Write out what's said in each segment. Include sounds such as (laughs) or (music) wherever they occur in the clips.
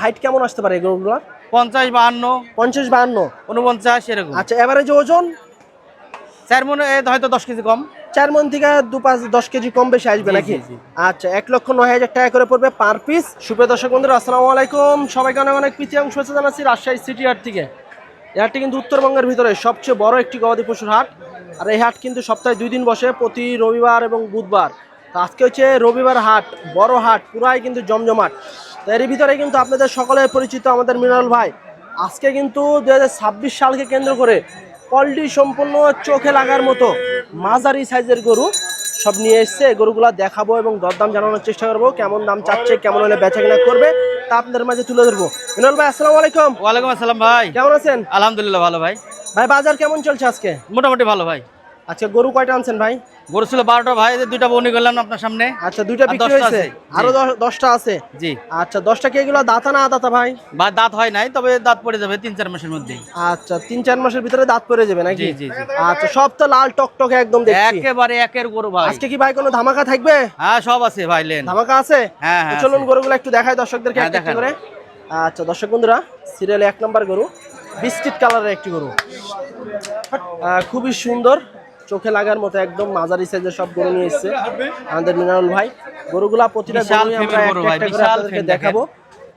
Height কেমন আসতে পারে এগুলো পঞ্চাশ বাহান্ন। পঞ্চাশ বাহান্ন। উনপঞ্চাশ এরকম। আচ্ছা এভারেজ ওজন? চার মনে হয়তো দশ কেজি কম। চার মন থেকে দু পাঁচ দশ কেজি কম বেশি আসবে নাকি। আচ্ছা এক লক্ষ নয় হাজার টাকা করে পড়বে পার পিস সুপ্রিয় দর্শক বন্ধুরা আসসালামু আলাইকুম। সবাইকে অনেক অনেক প্রীতি এবং শুভেচ্ছা জানাচ্ছি রাজশাহী সিটি হাট থেকে। এই হাটটি কিন্তু উত্তরবঙ্গের ভিতরে সবচেয়ে বড় একটি গবাদি পশুর হাট। আর এই হাট কিন্তু সপ্তাহে দুই দিন বসে প্রতি রবিবার এবং বুধবার। আজকে হচ্ছে রবিবার হাট বড় হাট পুরাই কিন্তু জমজমাট। তো এর ভিতরে কিন্তু আপনাদের সকলে পরিচিত আমাদের মিনারল ভাই। আজকে কিন্তু দুই হাজার ছাব্বিশ সালকে কেন্দ্র করে পল্টি সম্পূর্ণ চোখে লাগার মতো মাঝারি সাইজের গরু সব নিয়ে এসছে। গরুগুলা দেখাবো এবং দরদাম জানানোর চেষ্টা করব। কেমন দাম চাচ্ছে কেমন হলে বেচা কিনা করবে তা আপনাদের মাঝে তুলে ধরবো। মিনাল ভাই আসসালামু আলাইকুম। ওয়ালাইকুম আসসালাম ভাই। কেমন আছেন? আলহামদুলিল্লাহ ভালো ভাই। ভাই বাজার কেমন চলছে আজকে? মোটামুটি ভালো ভাই। আচ্ছা গরু কয়টা আনছেন ভাই? গরু ছিল বারোটা। ভাই দুইটা বনি করলাম আপনার সামনে। আচ্ছা দুইটা বিক্রি হয়েছে? আরও দশ- দশটা আছে? জি। আচ্ছা দশটা কি এগুলো দাতা না আদাতা ভাই? বা দাঁত হয় নাই তবে দাঁত পড়ে যাবে তিন চার মাসের মধ্যে আচ্ছা তিন চার মাসের ভিতরে দাঁত পড়ে যাবে নাকি? জি, জি। আচ্ছা সব তো লাল টকটকে একদম দেখছি। একেবারে একের গরু ভাই। আজকে কি ভাই কোনো ধামাকা থাকবে? হ্যাঁ সব আছে ভাই লেন। ধামাকা আছে? হ্যাঁ, হ্যাঁ, চলুন গরুগুলো একটু দেখায় দর্শকদেরকে হ্যাঁ, একটা একটা করে। আচ্ছা দর্শক বন্ধুরা সিরিয়ালে এক নম্বর গরু বিস্কিট কালারের একটি গরু। খুবই সুন্দর। চোখে লাগার মতো একদম মাঝারি সাইজের সব গরু নিয়ে এসেছে আমাদের মিনারুল ভাই। গরুগুলা প্রতিটা গরুই আমরা একটা একটা করে আপনাদেরকে দেখাবো।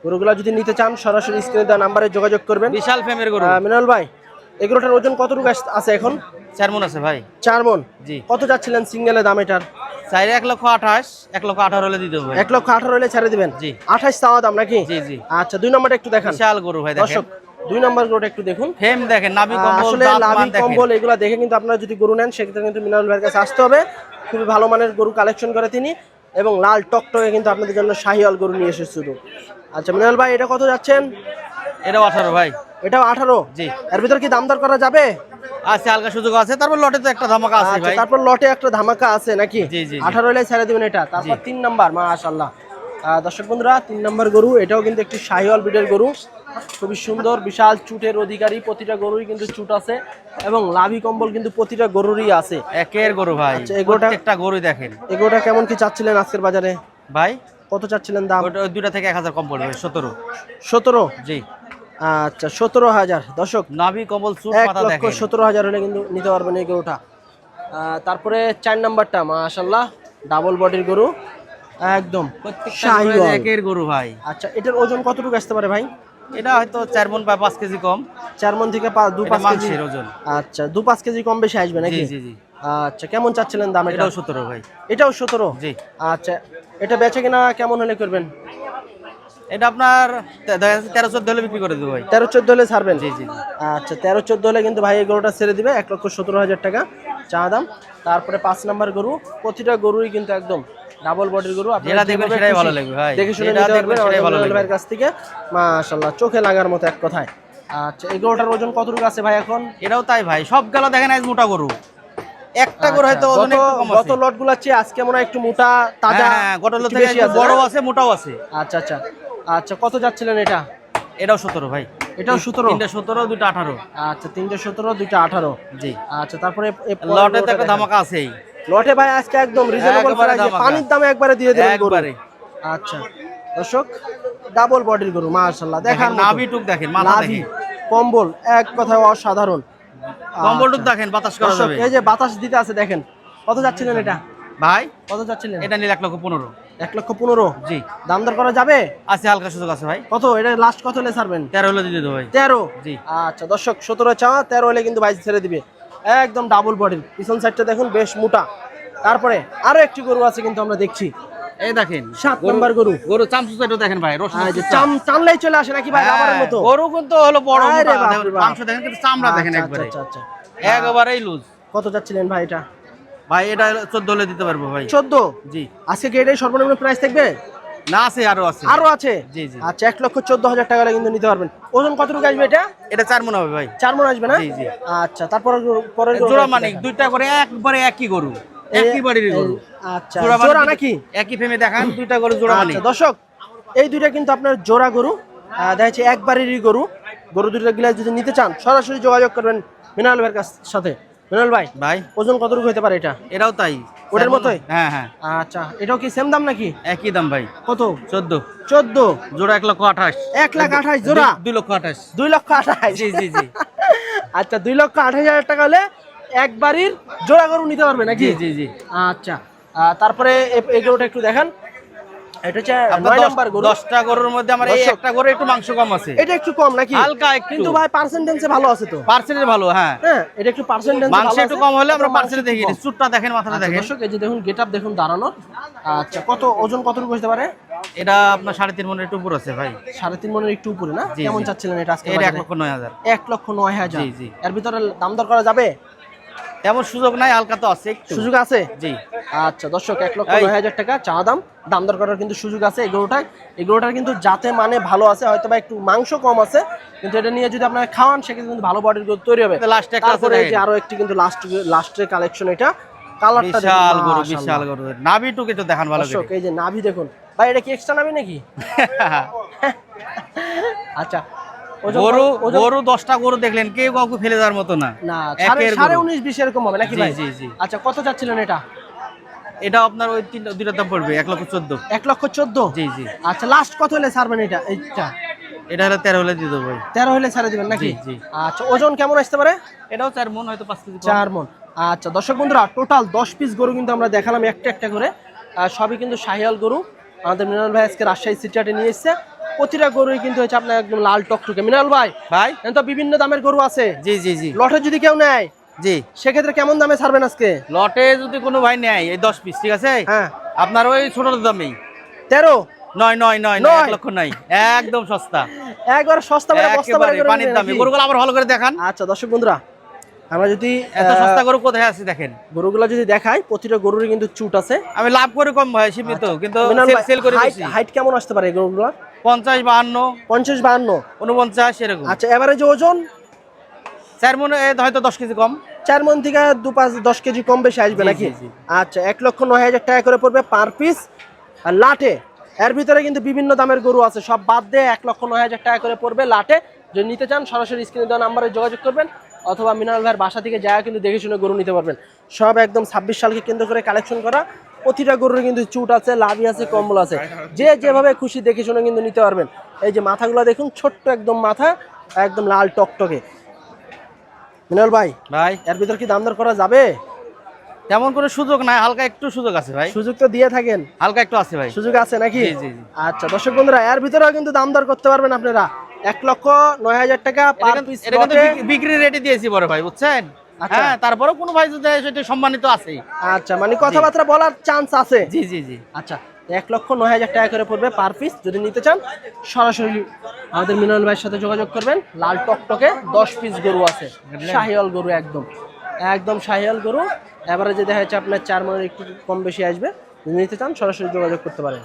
গরুগুলা যদি নিতে চান সরাসরি স্ক্রিনে দেওয়া নাম্বারে যোগাযোগ করবেন। বিশাল ফেমের গরু। মিনারুল ভাই এগুলোটার ওজন কতটুকু আছে এখন? চার মন আছে ভাই। চার মন। জি। কত যাচ্ছিলেন সিঙ্গেলের দাম এটার? চার এক লক্ষ আঠাশ এক লক্ষ আঠারো হলে দিতে হবে এক লক্ষ আঠারো হলে ছেড়ে দিবেন? জি। আঠাশ চাওয়া দাম নাকি? জি জি। আচ্ছা দুই নম্বরটা একটু দেখান। বিশাল গরু ভাই দর্শক দুই নম্বর গরুটা একটু দেখুন। ফেম দেখেন নাভি কম্বল আসলে কম্বল এগুলো দেখে কিন্তু আপনারা যদি গরু নেন সেক্ষেত্রে কিন্তু ভাইয়ের কাছে আসতে হবে। খুবই ভালো মানের গরু কালেকশন করে তিনি এবং লাল টকটকে কিন্তু আপনাদের জন্য শাহিওয়াল গরু নিয়ে এসেছে শুধু। আচ্ছা ভাই এটা কত যাচ্ছেন? এটাও আঠারো ভাই। এটাও আঠারো? জি। এর ভিতর কি দাম দর করা যাবে? আছে হালকা সুযোগ আছে। তারপর লটে তো একটা ধামাকা আছে আচ্ছা ভাই। তারপর লটে একটা ধামাকা আছে নাকি? জি, জি, জি। আঠারো হলে ছেড়ে দিবেন এটা। তারপর নাম্বার দর্শক বন্ধুরা তিন নাম্বার গরু এটাও কিন্তু একটি শাহিওয়াল বিডের গরু। খুবই সুন্দর বিশাল চুটের অধিকারী প্রতিটা গরুই কিন্তু চুট আছে এবং লাভি কম্বল কিন্তু প্রতিটা গরুরই আছে। একের গরু ভাই আচ্ছা, এই গরুটা- প্রত্যেকটা গরুই দেখেন। এই গরুটা কেমন কি চাচ্ছিলেন আজকের বাজারে? ভাই? কত চাচ্ছিলেন দাম? দুটা থেকে এক হাজার কম পড়বে সতেরো। সতেরো? জি। আচ্ছা সতেরো হাজার। দর্শক নাভি কম্বল চুপ এক লক্ষ সতেরো হাজার হলে কিন্তু নিতে পারবেন এই গরুটা। তারপরে চার নাম্বারটা মাশাল্লাহ ডাবল বডির গরু। একদম প্রত্যেকটা গরু একের গরু ভাই। আচ্ছা এটার ওজন কতটুকু আসতে পারে ভাই? এটা হয়তো চার মন বা পাঁচ কেজি কম। চার মন থেকে দু পাঁচ কেজি। ওজন। আচ্ছা দু পাঁচ কেজি কম বেশি আসবে নাকি? জি জি আচ্ছা কেমন চাচ্ছিলেন দাম এটাও সতেরো ভাই। এটাও সতেরো? জি। আচ্ছা এটা বেচে কিনা কেমন হলে করবেন? এটা আপনার তেরো চোদ্দ হলে বিক্রি করে দেবো ভাই। তেরো চোদ্দ হলে ছাড়বেন? জি জি জি। আচ্ছা তেরো চোদ্দ হলে কিন্তু ভাই এই গরুটা ছেড়ে দিবে এক লক্ষ সতেরো হাজার টাকা চা দাম। তারপরে পাঁচ নাম্বার গরু প্রতিটা গরুই কিন্তু একদম ডাবল বডির গরু যেটা দেখবেন সেটাই ভালো লাগবে ভাই। দেখে শুনে নিতে পারবেন সেটাই ভালো লাগবে। কাছ থেকে। মাশাল্লাহ চোখে লাগার মতো এক কথায়। আচ্ছা ওজন কতটুকু আছে ভাই এখন? এটাও তাই ভাই সব গেল দেখেন আজ মোটা গরু। একটা গরু হয়তো আচ্ছা, ওজন একটু কম আছে। লটগুলার চেয়ে আজকে মনে হয় একটু মোটা তাজা হ্যাঁ, হ্যাঁ, থেকে একটু আছে, বড় আছে মোটাও আছে। আচ্ছা আচ্ছা। আচ্ছা কত যাচ্ছিলেন এটা? এটাও সতেরো ভাই। এটাও সতেরো? তিনটা সতেরো দুইটা আঠারো। আচ্ছা তিনটে সতেরো দুইটা আঠারো। জি। আচ্ছা তারপরে লটে তো একটা। ধামাকা আছেই। লটে ভাই আজকে একদম রিজনেবল প্রাইসে পানির দামে একবারে দিয়ে দিলেন গরু। একবারে। আচ্ছা। দর্শক ডাবল বডির গরু মাশাআল্লাহ। মতো। নাভি টুক দেখেন মাথা দেখেন। কম্বল এক কথায় অসাধারণ। কম্বল টুক আচ্ছা। দেখেন বাতাস করা যাবে। এই যে বাতাস দিতে আছে দেখেন। কত যাচ্ছিলেন এটা? ভাই কত যাচ্ছিলেন? এটা নিলে এক লক্ষ পনেরো। এক লক্ষ পনেরো? জি। দাম দর করা যাবে? আছে হালকা সুযোগ আছে ভাই। কত? এটা লাস্ট কত হলে ছাড়বেন? তেরো হলে দিয়ে দেবো ভাই। তেরো? জি। আচ্ছা দর্শক সতেরো চাওয়া তেরো হলে কিন্তু ভাই ছেড়ে দিবে। একদম ডাবল বডির পিছন সাইডটা দেখুন বেশ মোটা। তারপরে আরও একটি গরু আছে কিন্তু আমরা দেখছি। এই দেখেন সাত নাম্বার গরু। গরু চামচু চাইটা দেখেন ভাই রসুন আর এই যে চাম টানলেই চলে আসে নাকি ভাই রাবারের মতো? হ্যাঁ, গরু কিন্তু হলো বড় দেখেন। মাংস দেখেন কিন্তু চামড়া দেখেন আচ্ছা, একবারে। আচ্ছা আচ্ছা একেবারেই লুজ কত যাচ্ছিলেন ভাই এটা? ভাই এটা চোদ্দ হলে দিতে পারব ভাই। চোদ্দ? জি। আজকে কি এটাই সর্বনিম্ন প্রাইস থাকবে? না আছে আরও আছে। আরও আছে? জি, জি। আচ্ছা এক লক্ষ চোদ্দ হাজার টাকা কিন্তু নিতে পারবেন। ওজন কতটুকু আসবে এটা? এটা চার মনে হবে ভাই। চার মন আসবে না? জি, জি। আচ্ছা তারপর পরের জোড়া একটু দুইটা করে একবারে একই গরু একই বাড়ির গরু। আচ্ছা জোড়া নাকি? একই দেখান দুইটা গরু জোড়া আচ্ছা দর্শক এই দুইটা কিন্তু আপনার জোড়া গরু। আহ, দেখা যাচ্ছে একবারেরই গরু। গরু দুটো গিলাস যদি নিতে চান সরাসরি যোগাযোগ করবেন মিনাল ভাইয়ের কাছ সাথে। মিনাল ভাই ভাই। ওজন কতটুকু হতে পারে এটা? এটাও তাই। ওটার মতোই? হ্যাঁ হ্যাঁ। আচ্ছা এটাও কি সেম দাম নাকি? একই দাম ভাই। কত? চোদ্দ। চোদ্দ? জোড়া এক লক্ষ আঠাশ। এক লাখ আঠাশ জোড়া? দুই লক্ষ আঠাশ। দুই লক্ষ আঠাশ? জি জি জি। (laughs) আচ্ছা দুই লক্ষ আঠাশ হাজার টাকা হলে এক বাড়ির জোড়া গরু নিতে পারবে নাকি? জি জি জি। আচ্ছা তারপরে এ- এই গরুটা একটু দেখান। এটা হচ্ছে আপনার নাম্বার গরু। দশটা গরুর মধ্যে আমার এই একটা গরু একটু মাংস কম আছে। এটা একটু কম নাকি? হালকা কিন্তু ভাই পার্সেন্টেন্সে ভালো আছে তো। পার্সেন্টেজ ভালো হ্যাঁ। হ্যাঁ এটা একটু পার্সেন্টেন্স মাংস একটু কম হলে আমরা পার্সেন্টেজ দেখি। চুটটা দেখেন মাথাটা দেখেন। দর্শক এই যে দেখুন গেটআপ দেখুন দাঁড়ানো। আচ্ছা কত ওজন কতটুকু হতে পারে? এটা আপনার সাড়ে তিন মনের একটু উপর আছে ভাই। সাড়ে তিন মনের একটু উপরে না? কেমন চাচ্ছিলেন এটা আজকে এক লক্ষ নয় হাজার। এক লক্ষ নয় হাজার। এর ভিতরে দাম দর করা যাবে? তেমন সুযোগ নাই হালকা তো আছে সুযোগ আছে? জি। আচ্ছা দর্শক এক লক্ষ। নয় হাজার টাকা চা দাম। দাম দর করার কিন্তু সুযোগ আছে এগুলোটায় এগুলোটার কিন্তু যাতে মানে ভালো আছে হয়তো বা একটু মাংস কম আছে কিন্তু এটা নিয়ে যদি আপনারা খাওয়ান সেক্ষেত্রে কিন্তু ভালো বডির গ্রোথ তৈরি হবে। লাস্টে তারপরে যে। আরও একটি কিন্তু লাস্ট লাস্টের কালেকশন এটা। কালারটা বিশাল গরু বিশাল গরু। নাভি একটু দেখান ভালো দর্শক এই যে নাভি দেখুন। ভাই এটা কি এক্সট্রা নাভি নাকি? (laughs) আচ্ছা গরু গরু দশটা গরু দেখলেন কেউ কাউকে ফেলে মতো না। সাড়ে। উনিশ বিশ এরকম হবে নাকি ভাই? জি, জি। আচ্ছা কত চাচ্ছিলেন এটা? এটা আপনার ওই দুইটার দাম পড়বে এক লক্ষ চোদ্দ। এক লক্ষ চোদ্দ? জি জি। আচ্ছা লাস্ট কত হলে ছাড়বেন এটা এইটা? এটা হলে তেরো হলে দিয়ে দেবো তেরো হলে ছাড়ে দিবেন নাকি? জি। আচ্ছা ওজন কেমন আসতে পারে? এটাও চার মন হয়তো পাঁচ কেজি চার মন। আচ্ছা দর্শক বন্ধুরা টোটাল দশ পিস গরু কিন্তু আমরা দেখালাম একটা একটা করে। সবই কিন্তু শাহিয়াল গরু। আমাদের মিনাল ভাই আজকে রাজশাহী সিটিয়াটে নিয়ে এসছে। প্রতিটা গরুই কিন্তু হচ্ছে আপনার একদম লাল টকটকে। মিনাল ভাই ভাই? তো বিভিন্ন দামের গরু আছে। জি জি জি। লটে যদি কেউ নেয় জি। সেক্ষেত্রে কেমন দামে ছাড়বেন আজকে? লটে যদি কোনো ভাই নেয় এই দশ পিস ঠিক আছে? হ্যাঁ। আপনার ওই ছোট দামেই। তেরো? নয় নয় নয় নয় নয়। এক লক্ষ নয়। একদম সস্তা। একবার সস্তা মানে বস্তা একেবারে ভরে করে পানির দামে। গরুগুলো আবার ভালো করে দেখান। আচ্ছা দর্শক বন্ধুরা আমরা যদি এত সস্তা গরু কোথায় আছে দেখেন? গরুগুলা যদি দেখাই প্রতিটা গরুরই কিন্তু চুট আছে। আমি লাভ করে কম ভাই সীমিত কিন্তু সেল করে বেশি। হাইট কেমন আসতে পারে গরুগুলা? পঞ্চাশ বাহান্ন। পঞ্চাশ বাহান্ন। উনপঞ্চাশ এরকম। আচ্ছা এবারে যে ওজন? চার মনে হয়তো দশ কেজি কম। চার মন থেকে দু পাঁচ দশ কেজি কম বেশি আসবে নাকি। আচ্ছা এক লক্ষ নয় হাজার টাকা করে পড়বে পার পিস আর লাটে এর ভিতরে কিন্তু বিভিন্ন দামের গরু আছে। সব বাদ দিয়ে এক লক্ষ নয় হাজার টাকা করে পড়বে লাটে। যদি নিতে চান সরাসরি স্ক্রিনে দেওয়া নাম্বারে যোগাযোগ করবেন। অথবা মিনাল ভাইয়ের বাসা থেকে যা কিন্তু দেখে শুনে গরু নিতে পারবেন। সব একদম ছাব্বিশ সালকে কেন্দ্র করে কালেকশন করা। প্রতিটা গরুর কিন্তু চুট আছে লাভি আছে কম্বল আছে। যে যেভাবে খুশি দেখে শুনে কিন্তু নিতে পারবেন। এই যে মাথাগুলো দেখুন ছোট্ট একদম মাথা একদম লাল টকটকে। মিনাল ভাই ভাই। এর ভিতর কি দাম দর করা যাবে? তেমন কোনো সুযোগ নাই হালকা একটু সুযোগ আছে ভাই। সুযোগ তো দিয়ে থাকেন। হালকা একটু আছে ভাই। সুযোগ আছে নাকি। আচ্ছা দর্শক বন্ধুরা এর ভিতরেও কিন্তু দাম দর করতে পারবেন আপনারা। এক লক্ষ নয় হাজার টাকা এটা পার পিস এটা কিন্তু বিক্রি রেটে দিয়েছি বড় ভাই বুঝছেন? আচ্ছা। হ্যাঁ তারপরেও কোনো ভাই যদি সেটা সম্মানিত আছেই। আচ্ছা মানে কথাবার্তা বলার চান্স আছে। জি জি জি। আচ্ছা এক লক্ষ নয় হাজার টাকা করে পড়বে পার পিস যদি নিতে চান সরাসরি আমাদের মিলন ভাইয়ের সাথে যোগাযোগ করবেন। লাল টকটকে দশ পিস গরু আছে। শাহিয়াল গরু একদম। একদম শাহিয়াল গরু। এবারে যে দেখা যাচ্ছে আপনার চার মনের একটু কম বেশি আসবে। যদি নিতে চান সরাসরি যোগাযোগ করতে পারেন।